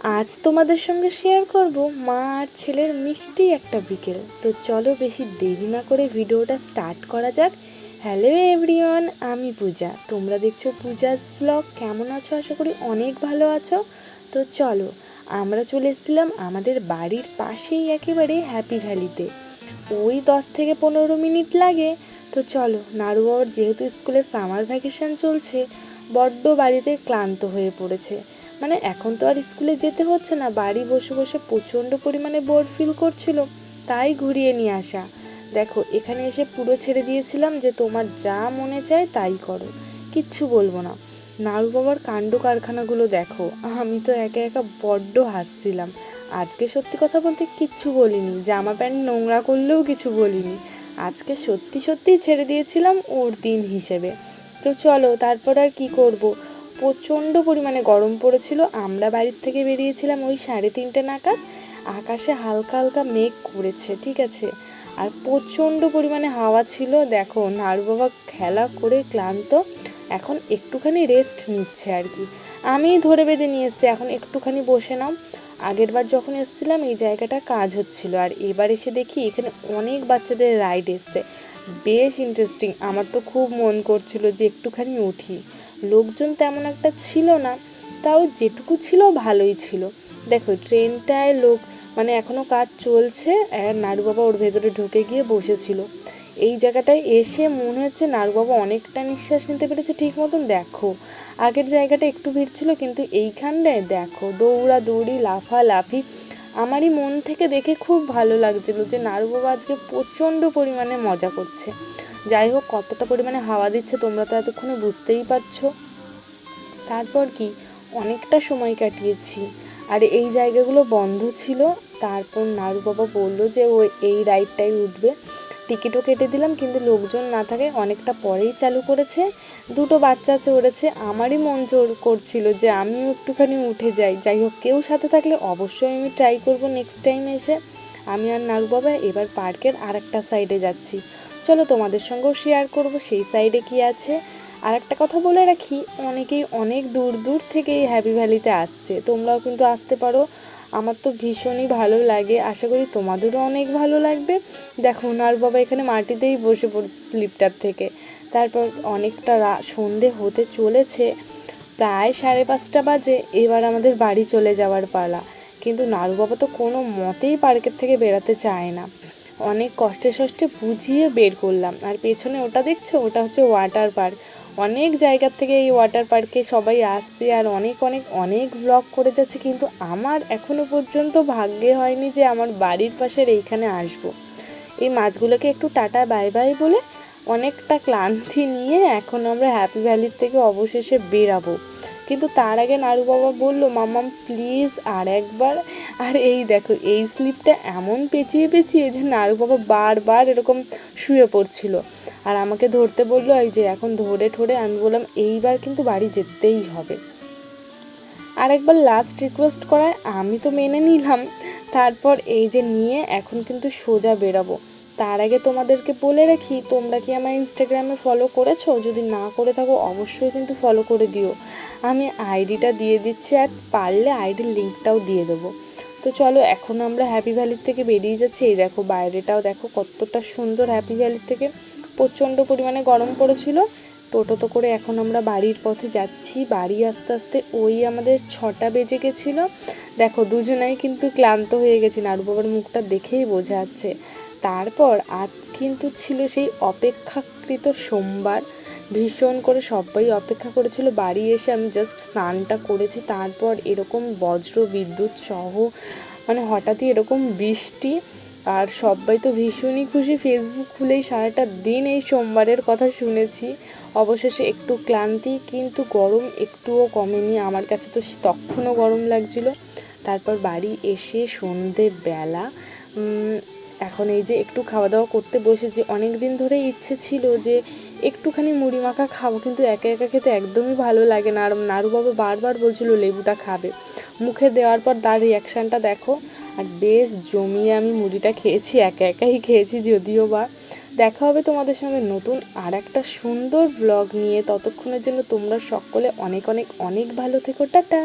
আজ তোমাদের সঙ্গে শেয়ার করব মা আর ছেলের মিষ্টি একটা বিকেল। তো চলো বেশি দেরি না করে ভিডিওটা স্টার্ট করা যাক। হ্যালো এভরিওয়ান আমি পূজা। তোমরা দেখছ পূজাস ব্লগ কেমন আছো? আশা করি অনেক ভালো আছো। তো চলো, আমরা চলে এসেছিলাম আমাদের বাড়ির পাশেই একেবারে হ্যাপি ভ্যালিতে ওই দশ থেকে পনেরো মিনিট লাগে। তো চলো নাড়ু বাবার যেহেতু স্কুলে সামার ভ্যাকেশন চলছে বড্ড বাড়িতে ক্লান্ত হয়ে পড়েছে। মানে এখন তো আর স্কুলে যেতে হচ্ছে না, বাড়ি বসে বসে প্রচণ্ড পরিমাণে বোর ফিল করছিল, তাই ঘুরিয়ে নিয়ে আসা। দেখো, এখানে এসে পুরো ছেড়ে দিয়েছিলাম যে তোমার যা মনে চায় তাই করো, কিচ্ছু বলব না। নাড়ু বাবার কাণ্ড কারখানাগুলো দেখো, আমি তো একা একা বড্ড হাসছিলাম। আজকে সত্যি কথা বলতে কিচ্ছু বলিনি, জামা প্যান্ট নোংরা করলেও কিছু বলিনি। আজকে সত্যি সত্যিই ছেড়ে দিয়েছিলাম ওর দিন হিসেবে। তো চলো, তারপর আর কি করব? প্রচণ্ড পরিমাণে গরম পড়েছিল। আমরা বাড়ির থেকে বেরিয়েছিলাম ওই সাড়ে তিনটে নাগাদ। আকাশে হালকা হালকা মেঘ করেছে, ঠিক আছে? আর প্রচণ্ড পরিমাণে হাওয়া ছিল। দেখো নাড়ু বাবা খেলা করে ক্লান্ত। এখন একটুখানি রেস্ট নিচ্ছে আর কি। আমি ধরে বেঁধে নিয়ে এসছি। এখন একটুখানি বসে নাও। আগের বার যখন এসেছিলাম, এই জায়গাটা কাজ হচ্ছিল। আর এবার এসে দেখি এখানে অনেক বাচ্চাদের রাইড এসছে। বেশ ইন্টারেস্টিং আমার তো খুব মন করছিল যে একটুখানি উঠি। লোকজন তেমন একটা ছিল না, তাও যেটুকু ছিল ভালোই ছিল। দেখো, ট্রেনটায় লোক মানে এখনও কাজ চলছে, আর নাড়ু বাবা ওর ভেতরে ঢুকে গিয়ে বসেছিল। এই জায়গাটায় এসে মনে হচ্ছে নাড়ু বাবা অনেকটা নিঃশ্বাস নিতে পেরেছে, ঠিক মতন দেখো। আগের জায়গাটা একটু ভিড় ছিল, কিন্তু এইখানটায় দেখো, দৌড়া দৌড়ি লাফা লাফি আমারই মন থেকে দেখে খুব ভালো লাগছিল যে নাড়ু বাবা আজকে প্রচণ্ড পরিমাণে মজা করছে। যাই হোক, কতটা পরিমাণে হাওয়া দিচ্ছে তোমরা তো এতক্ষণে বুঝতেই পারছ। তারপর কি? অনেকটা সময় কাটিয়েছি। আর এই জায়গাগুলো বন্ধ ছিল, তারপর নাড়ু বাবা বলল যে ও এই রাইডটাই উঠবে। টিকিটও কেটে দিলাম, কিন্তু লোকজন না থাকে, অনেকটা পরেই চালু করেছে। দুটো বাচ্চা চড়েছে, আমারই মন জোর করছিল যে আমিও একটুখানি উঠে যাই। যাই হোক, কেউ সাথে থাকলে অবশ্যই আমি ট্রাই করব নেক্সট টাইম এসে। আমি আর নাড়ু বাবা এবার পার্কের আর একটা সাইডে যাচ্ছি। চলো তোমাদের সঙ্গেও শেয়ার করব, সেই সাইডে কি আছে। আর একটা কথা বলে রাখি, অনেকেই অনেক দূর দূর থেকে এই হ্যাপি ভ্যালিতে আসছে। তোমরাও কিন্তু আসতে পারো। আমার তো ভীষণই ভালো লাগে। আশা করি তোমাদেরও অনেক ভালো লাগবে। দেখো ওনার বাবা এখানে মাটিতেই বসে পড়েছে স্লিপটার থেকে। তারপর অনেকটা সন্ধে হতে চলেছে, প্রায় সাড়ে পাঁচটা বাজে। এবার আমাদের বাড়ি চলে যাওয়ার পালা। কিন্তু নাড়ু বাবা তো কোনো মতেই পার্কের থেকে বেরাতে চায় না। অনেক কষ্টে সষ্টে বুঝিয়ে বের করলাম। আর পেছনে ওটা দেখছ? ওটা হচ্ছে ওয়াটার পার্ক। অনেক জায়গার থেকে এই ওয়াটার পার্কে সবাই আসছে আর অনেক অনেক অনেক ব্লগ করে যাচ্ছে, কিন্তু আমার এখনও পর্যন্ত ভাগ্যে হয়নি যে আমার বাড়ির পাশের এইখানে আসব। এই মাছগুলোকে একটু টাটা বাই বাই বলে অনেকটা ক্লান্তি নিয়ে এখন আমরা হ্যাপি ভ্যালির থেকে অবশেষে বেরাবো। কিন্তু তার আগে নারু বাবা বলল মামাম প্লিজ আর একবার। আর এই দেখো, এই স্লিপটা এমন পেঁচিয়ে পেঁচিয়ে যে নারু বাবা বারবার এরকম শুয়ে পড়ছিল। আর আমাকে ধরতে বলল, এই যে এখন ধরে ঠরে আমি বললাম, এইবার কিন্তু বাড়ি যেতেই হবে। আর একবার লাস্ট রিকোয়েস্ট করায় আমি তো মেনে নিলাম। তারপর এই যে নিয়ে এখন কিন্তু সোজা বেরাবো। তার আগে তোমাদেরকে বলে রাখি, তোমরা কি আমার ইনস্টাগ্রামে ফলো করেছ? যদি না করে থাকো, অবশ্যই কিন্তু ফলো করে দিও। আমি আইডিটা দিয়ে দিচ্ছি আর পারলে আইডির লিঙ্কটাও দিয়ে দেবো। তো চলো, এখন আমরা হ্যাপি ভ্যালির থেকে বেরিয়ে যাচ্ছি। এই দেখো, বাইরেটাও দেখো কতটা সুন্দর হ্যাপি ভ্যালির থেকে। প্রচণ্ড পরিমাণে গরম পড়েছিল। টোটো তো করে এখন আমরা বাড়ির পথে যাচ্ছি। বাড়ি আস্তে আস্তে ওই আমাদের ছটা বেজে গেছিল। দেখো, দুজনাই কিন্তু ক্লান্ত হয়ে গেছি। নাড়ু বাবার মুখটা দেখেই বোঝা যাচ্ছে। তারপর আজ কিন্তু ছিল সেই অপেক্ষাকৃত সোমবার। ভীষণ করে সবাই অপেক্ষা করেছিল। বাড়ি এসে আমি জাস্ট স্নানটা করেছি। তারপর এরকম বজ্র বিদ্যুৎ সহ মানে হঠাৎই এরকম বৃষ্টি। আর সবাই তো ভীষণই খুশি। ফেসবুক খুলেই সারাটা দিন এই সোমবারের কথা শুনেছি। অবশেষে একটু ক্লান্তি, কিন্তু গরম একটুও কমেনি। আমার কাছে তো তখনও গরম লাগছিল। তারপর বাড়ি এসে সন্ধেবেলা এখন এই যে একটু খাওয়া দাওয়া করতে বসেছি। অনেক দিন ধরেই ইচ্ছে ছিল যে একটুখানি মুড়ি মাখা খাব, কিন্তু একা একা খেতে একদমই ভালো লাগে না। আর নাড়ুবাবু বারবার বলছিল, লেবুটা খাবে। মুখে দেওয়ার পর তার রিয়াকশানটা দেখো। আর বেশ জমিয়ে আমি মুড়িটা খেয়েছি, একা একাই খেয়েছি যদিও বা। দেখা হবে তোমাদের সঙ্গে নতুন আর একটা সুন্দর ব্লগ নিয়ে। ততক্ষণের জন্য তোমরা সকলে অনেক অনেক অনেক ভালো থেকো। টাটা!